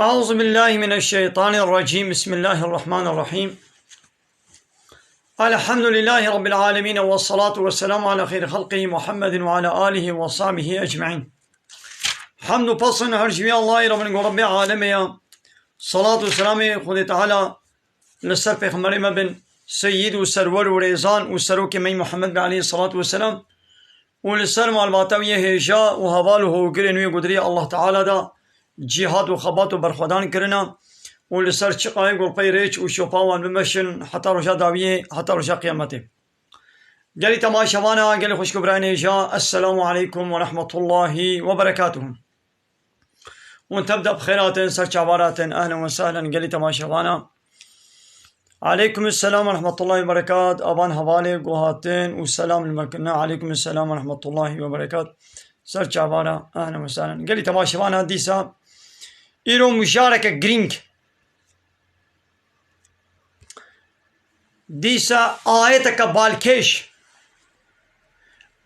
أعوذ بالله من الشيطان الرجيم. بسم الله الرحمن الرحيم. الحمد لله رب العالمين والصلاة والسلام على خير خلقه محمد وعلى آله وصحبه أجمعين. حمد هر شوی الله رب رب عالمين صلاة والسلام خود تعالى لسر پیغمبر مبن سيد وسرور وريزان وسروك مي محمد عليه الصلاة والسلام ولسر معلومات هجا وهوال وهوگرين ويقدري الله تعالى دا. جهاد وخبات وبرخودان كرنا ولسر چقای گلپی ریچ و شوپاوان بمشن حتى رجا داویه حتى رجا قيامته جلي تماشوانا جلي خوش كبراني جا السلام عليكم ورحمة الله وبركاته ونتبدأ بخيرات سر عبارات أهلا وسهلا جلي تماشوانا عليكم السلام ورحمة الله وبركاته أبان حوالي قوهاتين والسلام المكنا عليكم السلام ورحمة الله وبركاته سر عبارة أهلا وسهلا جلي تماشوانا ديسا إيرو مشاركة جرينك دیسا آیت کا بالکش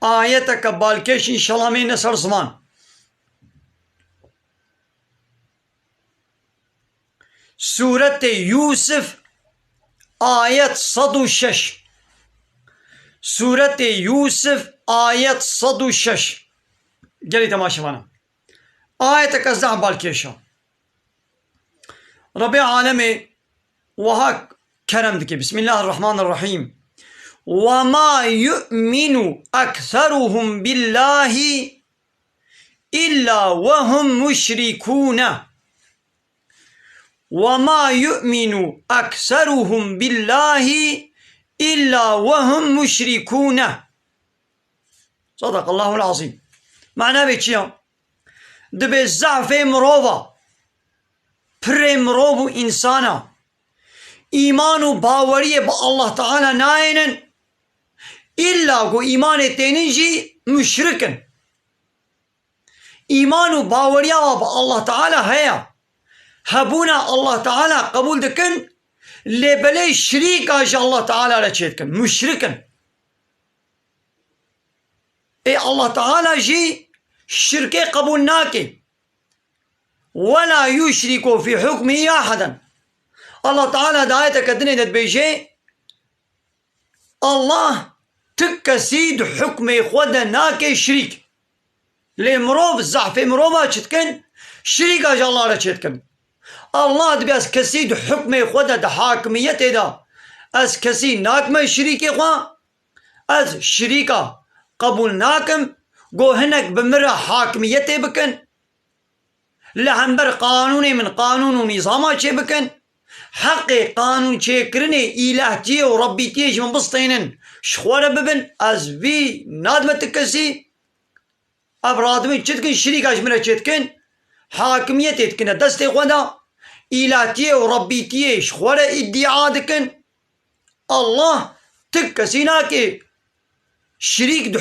آیت کا بالکش انشاءاللہ میں نصر زمان سورت یوسف آیت صد و شش سورت یوسف آیت صد و شش گلی تماشا وأنا آیت کا زعم بالکشا رب عالم وهاك كرم دكي بسم الله الرحمن الرحيم وما يؤمن أكثرهم بالله إلا وهم مشركون وما يؤمن أكثرهم بالله إلا وهم مشركون صدق الله العظيم معناه بيتشيا دبي الزعف مروفا پر مروفو إنسانا. ایمان و باوری با الله تعالی ناینن. إلا گو ایمان تینن جی مشرکن. ایمان و باوریا با الله تعالی هيا هبونا الله تعالی قبول دکن. لبلي شريك آج الله تعالى رچيتكن مشركن اي الله تعالى جي شركه قبول ناكي ولا يشرك في حكمه أحدا. الله تعالى كدني دت بيجي الله تكسيد حكم خود ناكي شريك. لمروف زعف مروفا چتكن شريك اجا الله چتكن الله از كسيد حكم ده حاكميت دا از كسي ناكم شريك خوا از شريكا قبول ناكم گو هنك بمرة حاكميت بكن لهمبر قانوني من قانون و چه بكن حق قانون چێکردنێ ئیلاهتیە و ڕەبی تێژ من بستێنن شخوارە ببن؟ ئەس وی نادمەتە کەسی ئەبرادمن چتکن شریکاش منە چێتکن حاکمیە تێتکنە دەستێ خۆدا ئیلاتیە و ڕەبیتیە شخوارە ئیدعا دکن؟ الله تک کەسی ناکێ شریک دو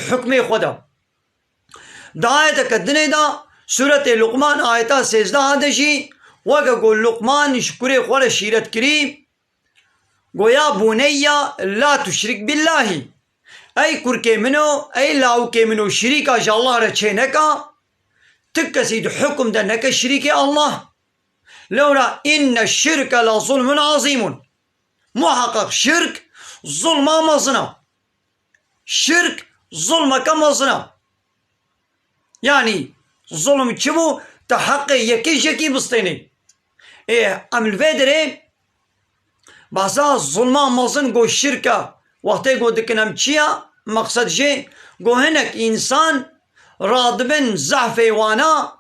حکمێ خۆدا دایەتە کە دنێدا سورەتێ لوقمان ئاەتا سێزدا هەدەژی وەگە گۆ لقمانیش کوێ خۆرە شیرەت کری گویا بوونەیە لا تشرک باللهی ئەی کورکێ منۆ ئەی لاوکێ من و شریکا ژەڵارە چێنەکە تک کەسی حکم دە نەکە شریکی الله لورا إن الشرك لظلم عظيم محقق شرك ظلم مزنا شرك ظلم كمزنا يعني ظلم كمو تحقق يكي يكي بستيني إيه عمل فيدري بازا ظلما مزن گو شركا وقتی گو دکنم چیا مقصد جي گو هنك انسان رادبن زعف وأنا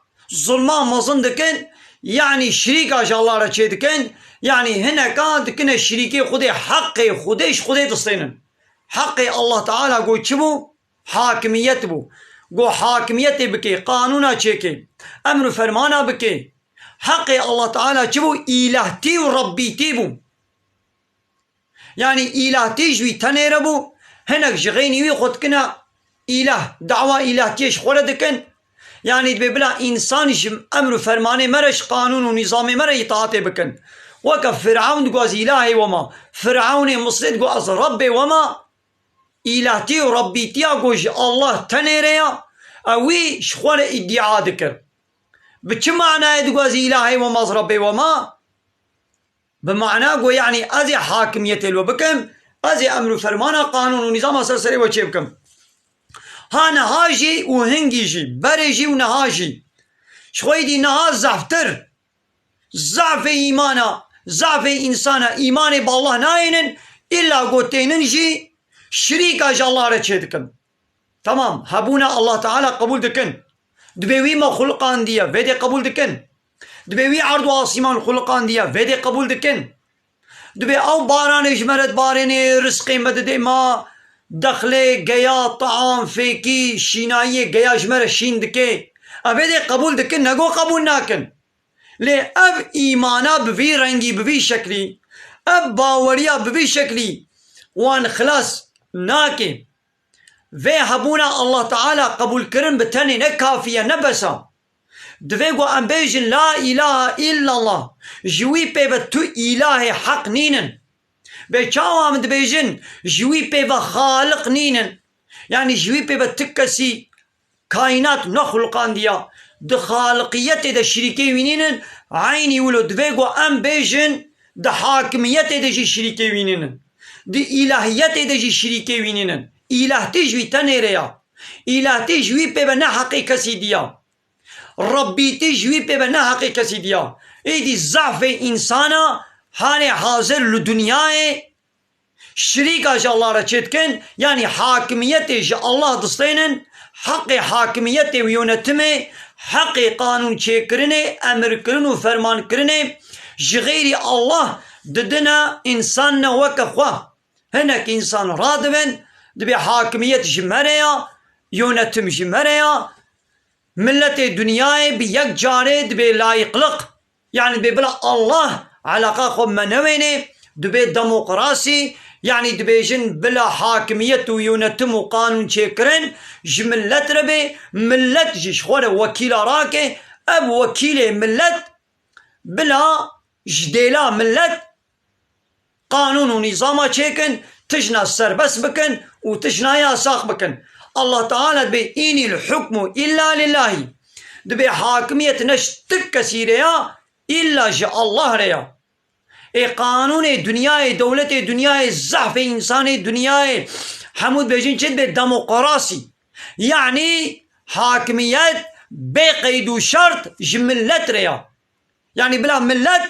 ظلما مزن دكن يعني شريك اش الله را چه دكن يعني هنكا دكن شريكي خودي حق خوديش خودي تستينن حق الله تعالى گو چبو حاكميت بو گو حاكميت بكي قانونا چه أمر فرمانا بكي. حق الله تعالى چبو إلهتي وربيتي بو يعني إلهتي جوي تنير بو هنك جغيني وي خود كنا إله دعوة إلهتيش خوردكن يعني دبي بلا إنسان جم أمر فرمانه مرش قانون ونظام مر إطاعته بكن. وكف فرعون قواز إلهي وما فرعون مصرد قواز ربي وما. إلهتي وربيتي قوش الله تنيريا. أوي شخور إدعاء ذكر بچ معنى دقوازي إلهي ومزربي وما؟ بمعنى قو يعني أزي حاكمية ألو بكم أزي أمر فرمانا قانون ونظام سرسري وچه بكم ها نهاجي وهنجي بريجي ونهاجي. شوي دي نها زعفتر ضعف إيمانا ضعف إنسانا. إيماني بالله ناينن إلا قوتينن جي شريك أجا الله تمام حبونا اللہ تعالیٰ قبول دکن دبے وی ماں خلقان دیا وید قبول دن دبے وی اردو آسمان خلقان دیا وید قبول دِکن دبے او بارہ نے بارے نے ماں دخلے گیا طعام فیکی شینائیے گیا اشمارت شیند کے اب قبول دکن نگو قبول نہ کن لے اب ایمانہ بب وی رنگی ببی شکلی اب باوڑیا ببی شکلی وان خلاص نہ کہ في هبونا الله تعالى قبول كرم بتني نكافية نبسا دفيقو ام بيجن لا اله الا الله جوي بيبا تو اله حق نينن بيشاو ام دبيجن جوي بيبا خالق نينن يعني جوي بيبا تكسي كائنات نخلقان ديا د خالقيت د شريكي وينين عيني ولو دفيقو ام بيجن د حاكميت د شريكي وينين د الهيت د شريكي وينين إله تجوي تنيريا إله تجوي ببنا حقيقة سيديا ربي تجوي ببنا حقيقة سيديا إيدي ضعف إنسانا هاني حاضر لدنيا شريك جا الله رچتكن يعني حاكمية جا الله دستينن حق حاكمية ويونتمي حق قانون چه أمر کرن و فرمان کرنه جغير الله ددنا انسان وكخوا هناك انسان رادبن دبي حاكمية جمريا يونتم جمريا ملت دنياي بيك جاري دبي لا يقلق. يعني دبي بلا الله علاقة خو منويني. دبي ديمقراسي يعني دبيجن بلا حاكمية ويونتم وقانون شكرن جملت ربي. ملت جيش خوره وكيل راكي أب وكيل ملت. بلا جديلا ملت. قانون ونظام شكن تجنا بس بكن. وتجنا يا ساق بكن. الله تعالى دبي إني الحكم إلا لله. دبي حاكمية نشتك كثيرة إلا جاء الله ريا. إي قانون دنيا دولة دنيا زحف إنسان دنيا حمود بيجين چد به ديمقراطي يعني حاكمية بقيد وشرط جملت ريا. يعني بلا ملت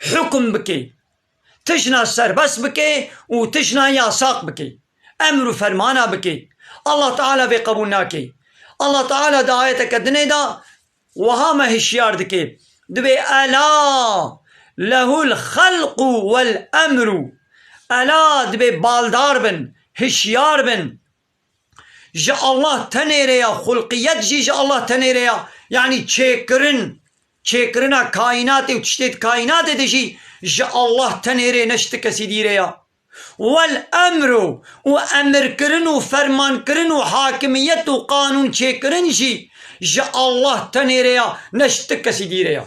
حكم بكي. تشنا سربس بكي وتشنا ياساق بكي. أمر فرمانا بكي. الله تعالى في قبول ناكي. الله تعالى دعايتك دني دا وها ما دكي. دبي ألا له الخلق والأمر. ألا دبي بالدار بن هشيار بن. جا الله تنيريا خلقيت جي جا الله تنيريا. يعني تشكرن تشكرنا كائنات وتشتت كائنات دجي جا الله تنيري نشتك سيديريا. والأمر وأمر كرن وفرمان كرن وحاكمية وقانون كرن جي جا الله تنيريا نشتك سيديريا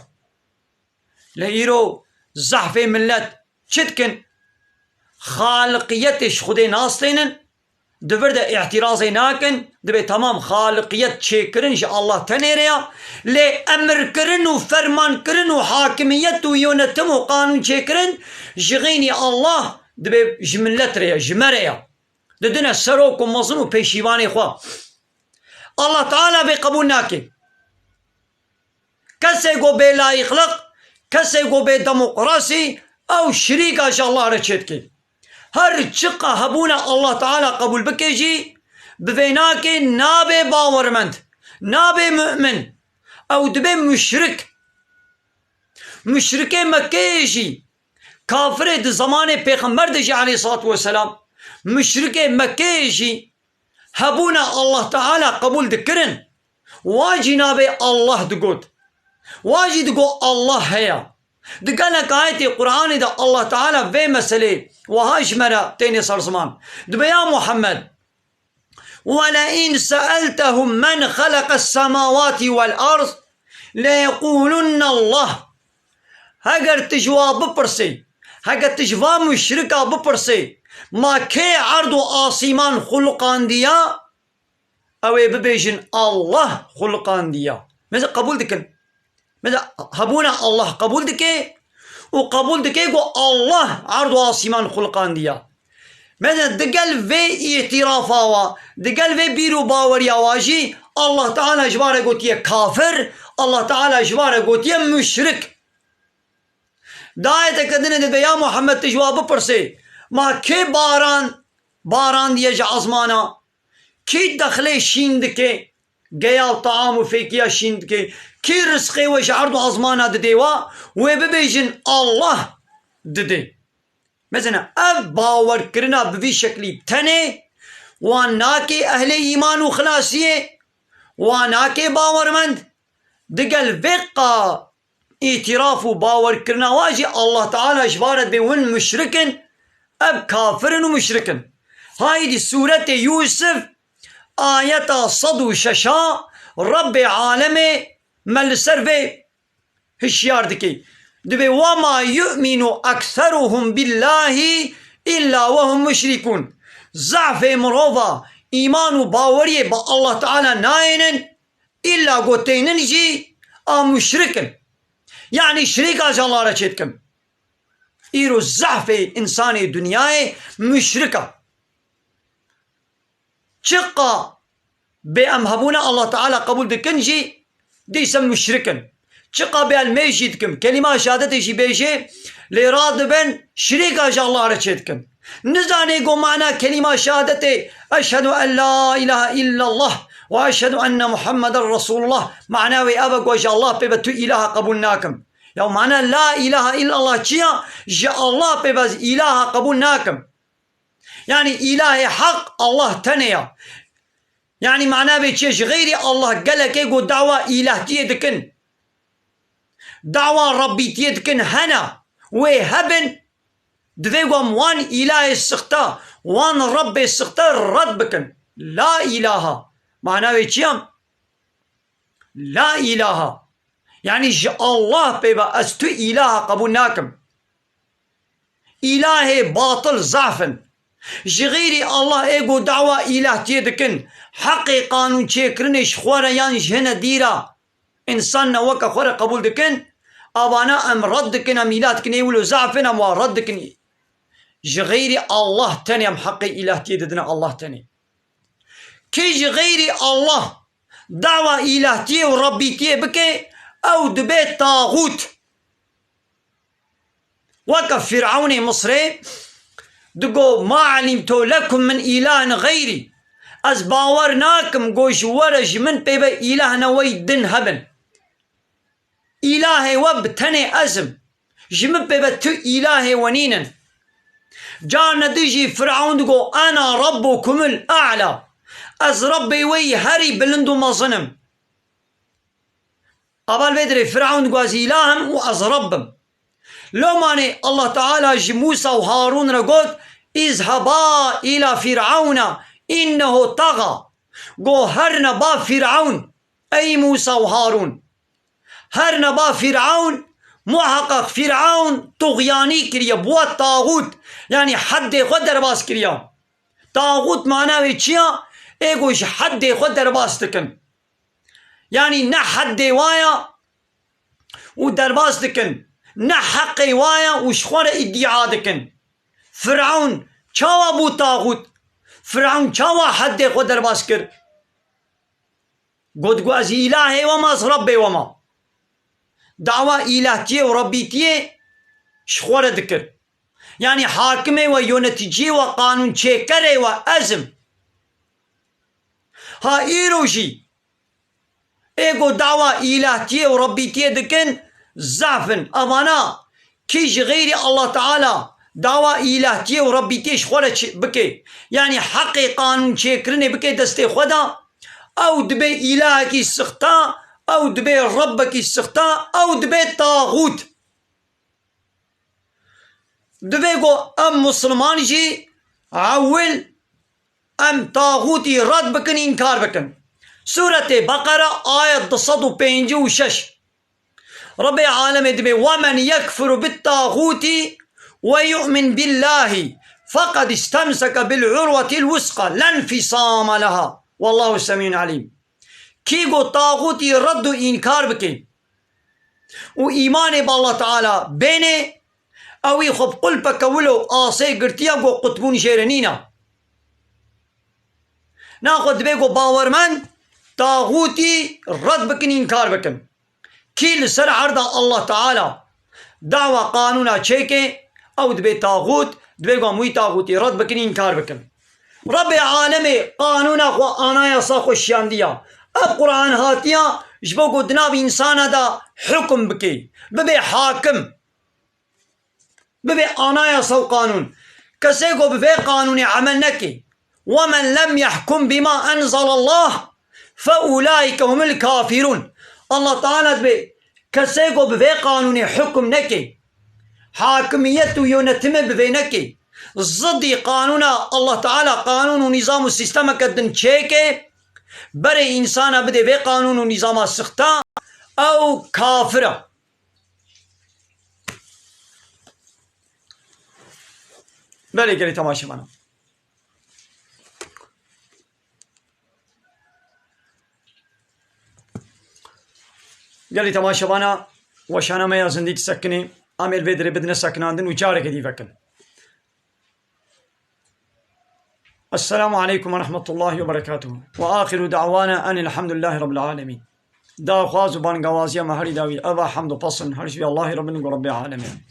لهيرو زحف ملت شتكن. خالقيتش خدي ناصلين دبر ده اعتراضي ناكن. دبي تمام خالقيت شكرن شاء الله تنيريا لي أمر كرن كرن وحاكميت ويونتم وقانون شكرن جغيني الله دبي جملت ريا جمريا ددنا سروك ومظن وبيشيواني خوا. الله تعالى بقبول ناكي كسي قو بي لا يخلق كسي قو بي ديمقراطي أو شريك شاء الله رچتكي هر چقا هبونا الله تعالى قبول بكيجي بفيناكي نابي باورمند نابي مؤمن أو دبي مشرك مشركي مكيجي كافر د زمان پیغمبر دجي عليه الصلاة والسلام مشرك مكيجي هبونا الله تعالى قبول دكرن واجي نابي الله دقود واجي دقو الله هيا دقالك آية القرآن دا الله تعالى في مسألة وهاش مرة تاني صار زمان. يا محمد. ولئن سألتهم من خلق السماوات والأرض ليقولن الله. هاجر تجواب برسي هاجر تجوا مشركة ببرسي ما كي عرض آسيمان خلقان ديا أو ببيجن الله خلقان ديا مثلا قبول دكن مثلا هبونا الله قبول دكي وقبول دكي قو الله عرض واسمان خلقان ديا مثلا دقل في اعترافا دقل في بيرو باور يا واجي الله تعالى جبارة قلت كافر الله تعالى جبارة قلت مشرك دایت کدن دے یا محمد تجواب پرسے ما کی باران باران دیا جا آزمانا کی دخل شیند کے گیا طعام و فیکیا شیند کے کی رزق و عرض و آزمانا دے وا و ببیجن الله دے مثلا اب باور کرنا بوی شکلی تھنے وانا کے اہل ایمان و اعتراف وباور كرنا واجي الله تعالى اجبارت بون مشركن اب كافر ومشركن هاي دي سورة يوسف آية صدو ششا رب عالم مل سرفي هشيار دكي دبي وما يؤمن أكثرهم بالله إلا وهم مشركون ضعف مروفا إيمان باوري با الله تعالى ناينن إلا قوتينن جي آ مشركن يعني شريك جلالة چتكم إيرو زعف إنساني دنياي مشركة شقا بأمهبونا الله تعالى قبول دكنجي دي سم مشركا شقا بالميجي دكم كلمة شهادتي شي بيجي لراد بن شريكا جلالة چتكم نزاني قو معنا كلمة شهادتي أشهد أن لا إله إلا الله وأشهد أن محمد رسول الله. معناوي أبق وجه الله بيبتو إله قبولناكم. يا معنى لا إله إلا الله چيا جاء الله بيبز إله قبولناكم. يعني إله حق الله تنيا. يعني معناه بيتشيش غيري الله قال لك يقول دعوة إله تيدكن. دعوة ربي تيدكن هنا. وهبن دفيقهم وان إله السخطة وان ربي السخطة رد بكن. لا إله. معناه چیم لا إله. يعني الله بيبا استو إله قبول ناكم إله باطل ضعفا جغيري الله ايقو دعوة إله تيدكن حقي قانون چيكرنش خورا يانش هنا ديرا إنسان وكا خورا قبول دكن أبانا أم ردكن أم إله تكن يولو ضعفنا أم ردكن جغيري الله تاني أم حقي إله تيددنا الله تاني كيج غير الله. دعوة إلهتي وربيتي بكي أو دبيت طاغوت. وقف فرعون مصري. دقو ما علمت لكم من إله غيري. أز باورناكم قوش ورج من بيبا نوي دن هبن. إله وب تني أزم. جمن بيبا تو إله ونينا جانا دجي فرعون دقو أنا ربكم الأعلى. از ربي وي هري بلندو مظنم أبال بدري فرعون قواز إلهم وأز ربم. لو ماني الله تعالى جي موسى وهارون رقود اذهبا إلى فرعون إنه طغى قو هرنا با فرعون أي موسى وهارون هرنا با فرعون محقق فرعون طغياني كريا بوا طاغوت يعني حد خود باس كريا طاغوت معناه چيا ايگوش حد خود در باز دکن يعني نه حد وايا و در باز دکن نه حق وايا و شخور ادعا دکن فرعون چاوا بو طاغوت. فرعون چاوا حد خود در باز کر گود گو از اله وما از رب وما. دعوة إلهتي وربيتي شخورة ذكر يعني حاكمة ويونتجي وقانون شكرة وأزم ها إيروشي إيقو دعوة إلهتية وربيتية دكن زعفن. أمانا كيش غيري الله تعالى دعوة إلهتية وربيتية شخورة بكي. يعني حقي قانون شكرني بكي دستي خدا أو دبي إلهك السخطاء أو دبي ربك السخطاء أو دبي طاغوت. دبي أم مسلمان جي عول أم طاغوتي رد بكن إنكار بكن. سورة بقرة آية تصدو بينجو شش ربي عالم دبي ومن يكفر بالطاغوت ويؤمن بالله فقد استمسك بالعروة الوثقى لا انفصام لها. والله السميع العليم کی گو طاغوتی رد و انکار بکن و ایمان با الله تعالی بینه اوی خب قل پکولو آسه گرتیا گو قطبون شیرنینا ناخد بگو باورمند طاغوتی رد بکن انکار بکن کی لسر عرض الله تعالی دعوة قانونا چیکه أو دبی طاغوت دبی گو موی طاغوتی رد بکن انکار بکن رب عالم قانونا خو آنایا سا خوشیاندیا أب قرآن هاتیا جبو گو دناب إنسانا دا حکم بکی ببی حاکم ببي آنايا سو قانون. كسيكو بفي قانون عمل نكي. ومن لم يحكم بما أنزل الله فأولئك هم الكافرون. الله تعالى بي كسيكو بفي قانون حكم نكي حاكمية يونتم بفي نكي. ضدي قانون الله تعالى قانون ونظام السيستم كدن تشيكي بري إنسان بدي في قانون ونظام السخطة أو كافرة بله گلی تماشا منم گلی تماشا بنا وشانا ما زندگی سکنی عمل بدر بدنا سكناندن وجارك دي فكن السلام عليكم ورحمة الله وبركاته وآخر دعوانا أن الحمد لله رب العالمين دا خواز بان قوازيا مهري داوي أبا حمد وفصل هرشبي الله رب العالمين